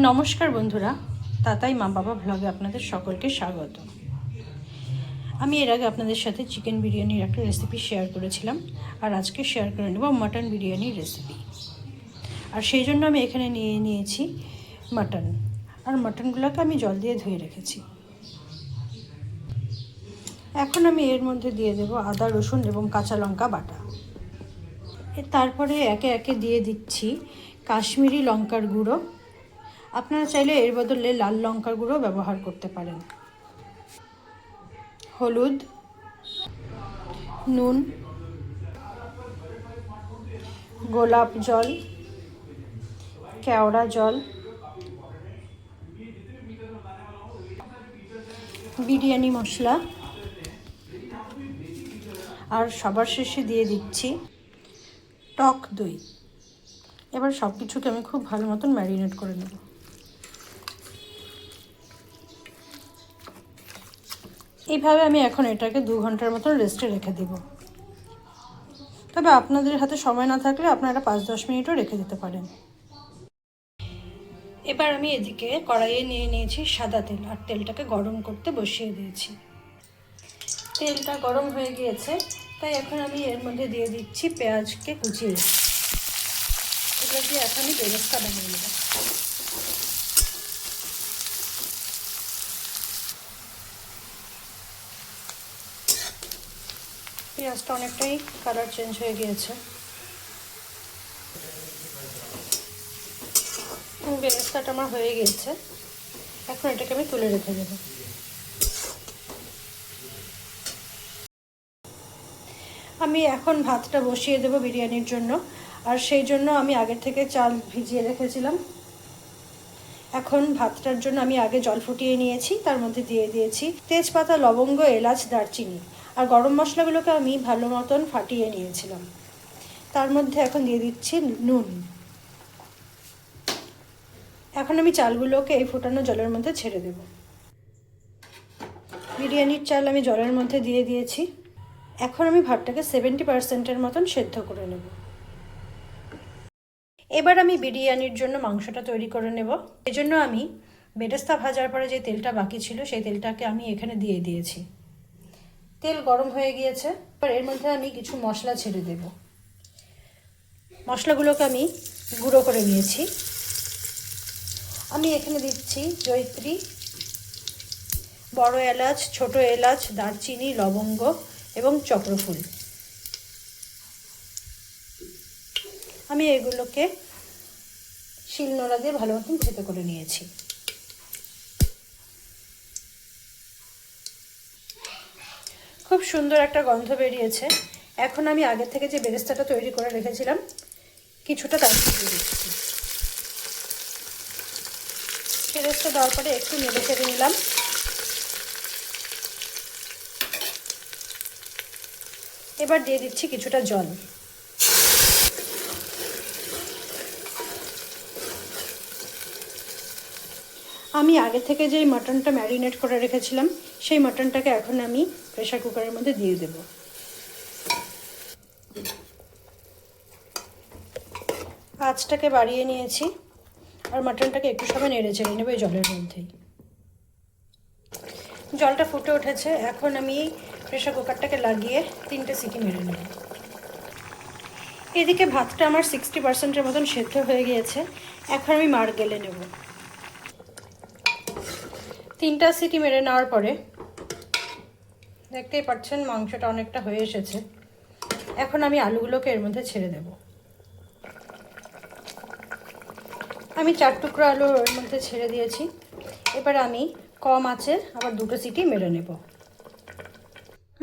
নমস্কার বন্ধুরা, তাতাই মা বাবা ভ্লগে আপনাদের সকলকে স্বাগত। আমি এর আগে আপনাদের সাথে চিকেন বিরিয়ানির একটা রেসিপি শেয়ার করেছিলাম, আর আজকে শেয়ার করে নেব মাটন বিরিয়ানির রেসিপি আর সেই জন্য আমি এখানে নিয়ে নিয়েছি মাটন আর মাটনগুলোকে আমি জল দিয়ে ধুয়ে রেখেছি। এখন আমি এর মধ্যে দিয়ে দেবো আদা, রসুন এবং কাঁচা লঙ্কা বাটা। তারপরে একে একে দিয়ে দিচ্ছি কাশ্মীরি লঙ্কার গুঁড়ো আপনারা চাইলে এর বদলে লাল লঙ্কার গুঁড়ো ব্যবহার করতে পারেন। হলুদ, নুন, গোলাপ জল, কেওড়া জল, বিরিয়ানি মশলা, আর সবার শেষে দিয়ে দিচ্ছি টক দই। এবার সব কিছুকে আমি খুব ভালো মতন ম্যারিনেট করে নেব। এইভাবে আমি এখন এটাকে দু ঘণ্টার মতন রেস্টে রেখে দেব। তবে আপনাদের হাতে সময় না থাকলে আপনারা পাঁচ দশ মিনিটও রেখে দিতে পারেন। এবার আমি এদিকে কড়াইয়ে নিয়ে নিয়েছি সাদা তেল আর তেলটাকে গরম করতে বসিয়ে দিয়েছি। তেলটা গরম হয়ে গিয়েছে, তাই এখন আমি এর মধ্যে দিয়ে দিচ্ছি পেঁয়াজকে কুচিয়ে। এগুলো দিয়ে এখন আমি বেরেস্তা বানিয়ে নেব। পেঁয়াজটা অনেকটাই কালার চেঞ্জ হয়ে গিয়েছে। বেরেস্তাটা আমার হয়ে গিয়েছে। এখন এটাকে আমি তুলে রেখে দেবো। আমি এখন ভাতটা বসিয়ে দেবো বিরিয়ানির জন্য। আর সেই জন্য আমি আগের থেকে চাল ভিজিয়ে রেখেছিলাম। এখন ভাতটার জন্য আমি আগে জল ফুটিয়ে নিয়েছি, তার মধ্যে দিয়ে দিয়েছি তেজপাতা, লবঙ্গ, এলাচ, দারচিনি। আর গরম মশলাগুলোকে আমি ভালো মতন ফাটিয়ে নিয়েছিলাম। তার মধ্যে এখন দিয়ে দিচ্ছি নুন। এখন আমি চালগুলোকে এই ফোটানো জলের মধ্যে ছেড়ে দেব। বিরিয়ানির চাল আমি জলের মধ্যে দিয়ে দিয়েছি। এখন আমি ভাতটাকে সেভেন্টি পার্সেন্টের মতন সেদ্ধ করে নেব। এবার আমি বিরিয়ানির জন্য মাংসটা তৈরি করে নেব। এজন্য আমি বেরেস্তা ভাজার পরে যে তেলটা বাকি ছিল, সেই তেলটাকে আমি এখানে দিয়ে দিয়েছি। তেল গরম হয়ে গিয়েছে। এবার এর মধ্যে আমি কিছু মশলা ছেড়ে দেব। মশলাগুলোকে আমি গুঁড়ো করে নিয়েছি। আমি এখানে দিচ্ছি জৈত্রী বড় এলাচ, ছোট এলাচ, দারচিনি, লবঙ্গ এবং চক্রফুল। আমি এগুলোকে শিলনোড়া দিয়ে ভালো মতন থেতে করে নিয়েছি। খুব সুন্দর একটা গন্ধ বেরিয়েছে। এখন আমি আগে থেকে যে বেরেস্তাটা তৈরি করে রেখেছিলাম, কিছুটা তার দিয়ে দিচ্ছি। বেরেস্তা দেওয়ার পরে একটু নেড়ে চেড়ে নিলাম। এবার দিয়ে দিচ্ছি কিছুটা জল। আমি আগে থেকে যেই মাটনটা ম্যারিনেট করে রেখেছিলাম, সেই মাটনটাকে এখন আমি প্রেশার কুকারের মধ্যে দিয়ে দেব। আঁচটাকে বাড়িয়ে নিয়েছি, আর মাটনটাকে একটু সময় নেড়ে চেড়ে নেব এই জলের মধ্যেই। জলটা ফুটে উঠেছে, এখন আমি প্রেশার কুকারটাকে লাগিয়ে তিনটে সিটি মেরে নেব। এদিকে ভাতটা আমার সিক্সটি পার্সেন্টের মতন সেদ্ধ হয়ে গিয়েছে, এখন আমি মার গেলে নেব। তিনটা সিটি মেরে নেওয়ার পরে দেখতেই পাচ্ছেন মাংসটা অনেকটা হয়ে এসেছে। এখন আমি আলুগুলোকে এর মধ্যে ছেড়ে দেব। আমি চার টুকরো আলু এর মধ্যে ছেড়ে দিয়েছি। এবার আমি কম আছে আবার দুটো সিটি মেরে নেব।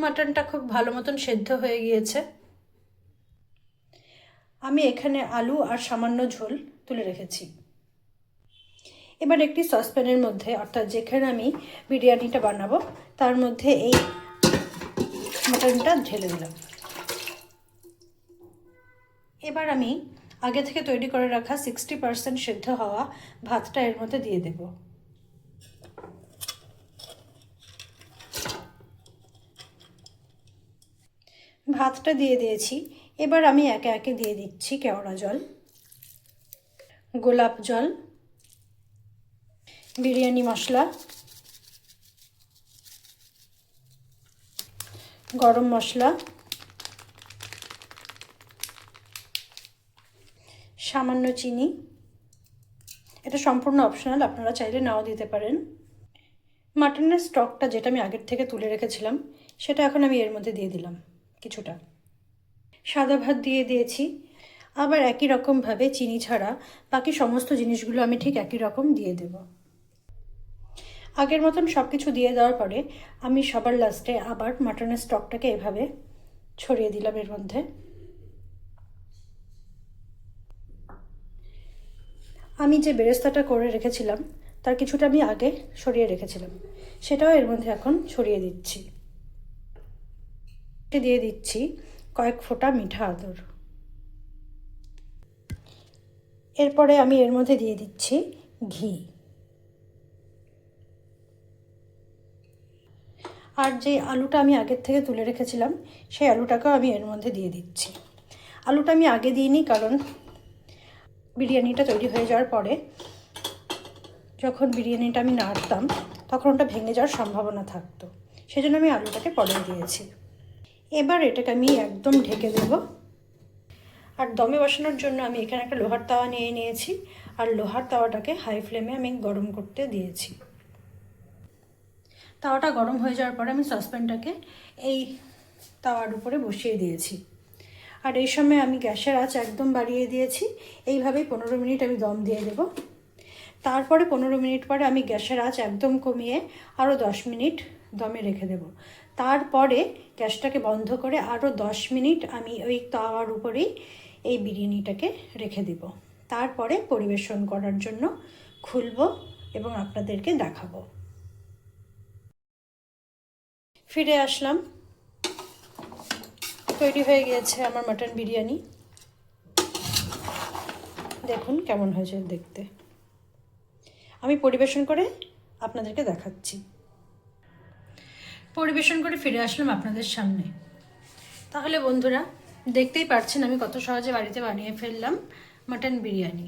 মাটনটা খুব ভালো মতন সেদ্ধ হয়ে গিয়েছে। আমি এখানে আলু আর সামান্য ঝোল তুলে রেখেছি। এবার একটি সসপ্যানের মধ্যে, অর্থাৎ যেখানে আমি বিরিয়ানিটা বানাবো, তার মধ্যে এই মাটনটা ঢেলে দিলাম। এবার আমি আগে থেকে তৈরি করে রাখা সিক্সটি পার্সেন্ট সেদ্ধ হওয়া ভাতটা এর মধ্যে দিয়ে দেবো। ভাতটা দিয়ে দিয়েছি। এবার আমি একে একে দিয়ে দিচ্ছি কেওড়া জল, গোলাপ জল বিরিয়ানি মশলা, গরম মশলা, সামান্য চিনি। এটা সম্পূর্ণ অপশনাল আপনারা চাইলে নাও দিতে পারেন। মাটনের স্টকটা যেটা আমি আগের থেকে তুলে রেখেছিলাম, সেটা এখন আমি এর মধ্যে দিয়ে দিলাম কিছুটা। সাদা ভাত দিয়ে দিয়েছি। আবার একই রকমভাবে চিনি ছাড়া বাকি সমস্ত জিনিসগুলো আমি ঠিক একই রকম দিয়ে দেব। আগের মতন সব কিছু দিয়ে দেওয়ার পরে আমি সবার লাস্টে আবার মাটনের স্টকটাকে এভাবে ছড়িয়ে দিলাম এর মধ্যে। আমি যে বেরেস্তাটা করে রেখেছিলাম, তার কিছুটা আমি আগে সরিয়ে রেখেছিলাম। সেটাও এর মধ্যে এখন ছড়িয়ে দিচ্ছি। দিয়ে দিচ্ছি? কয়েক ফোঁটা মিঠা আদর। এরপরে আমি এর মধ্যে দিয়ে দিচ্ছি ঘি। আর যে আলুটা আমি আগের থেকে তুলে রেখেছিলাম, সেই আলুটাকেও আমি এর মধ্যে দিয়ে দিচ্ছি। আলুটা আমি আগে দিইনি কারণ বিরিয়ানিটা তৈরি হয়ে যাওয়ার পরে যখন বিরিয়ানিটা আমি নাড়তাম, তখন ওটা ভেঙে যাওয়ার সম্ভাবনা থাকতো। সেজন্য আমি আলুটাকে পরে দিয়েছি। এবার এটাকে আমি একদম ঢেকে দেব। আর দমে বসানোর জন্য আমি এখানে একটা লোহার তাওয়া নিয়ে নিয়েছি। আর লোহার তাওয়াটাকে হাই ফ্লেমে আমি গরম করতে দিয়েছি। তাওয়াটা গরম হয়ে যাওয়ার পরে আমি সসপ্যানটাকে এই তাওয়ার উপরে বসিয়ে দিয়েছি। আর এই সময় আমি গ্যাসের আঁচ একদম বাড়িয়ে দিয়েছি। এইভাবেই পনেরো মিনিট আমি দম দিয়ে দেব। তারপরে পনেরো মিনিট পরে আমি গ্যাসের আঁচ একদম কমিয়ে আরও দশ মিনিট দমে রেখে দেব। তারপরে গ্যাসটাকে বন্ধ করে আরও দশ মিনিট আমি ওই তাওয়ার উপরেই এই বিরিয়ানিটাকে রেখে দেব। তারপরে পরিবেশন করার জন্য খুলব এবং আপনাদেরকে দেখাবো। ফিরে আসলাম। তৈরি হয়ে গিয়েছে আমার মাটন বিরিয়ানি। দেখুন কেমন হয়েছে দেখতে। আমি পরিবেশন করে আপনাদেরকে দেখাচ্ছি। পরিবেশন করে ফিরে আসলাম আপনাদের সামনে। তাহলে বন্ধুরা, দেখতেই পারছেন আমি কত সহজে বাড়িতে বানিয়ে ফেললাম মাটন বিরিয়ানি।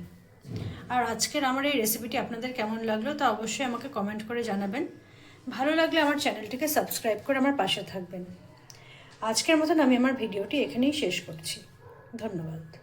আর আজকের আমার এই রেসিপিটি আপনাদের কেমন লাগল তা অবশ্যই আমাকে কমেন্ট করে জানাবেন। ভালো লাগলে আমার চ্যানেলটিকে সাবস্ক্রাইব করে আমার পাশে থাকবেন। আজকের মতন আমি আমার ভিডিওটি এখানেই শেষ করছি। ধন্যবাদ।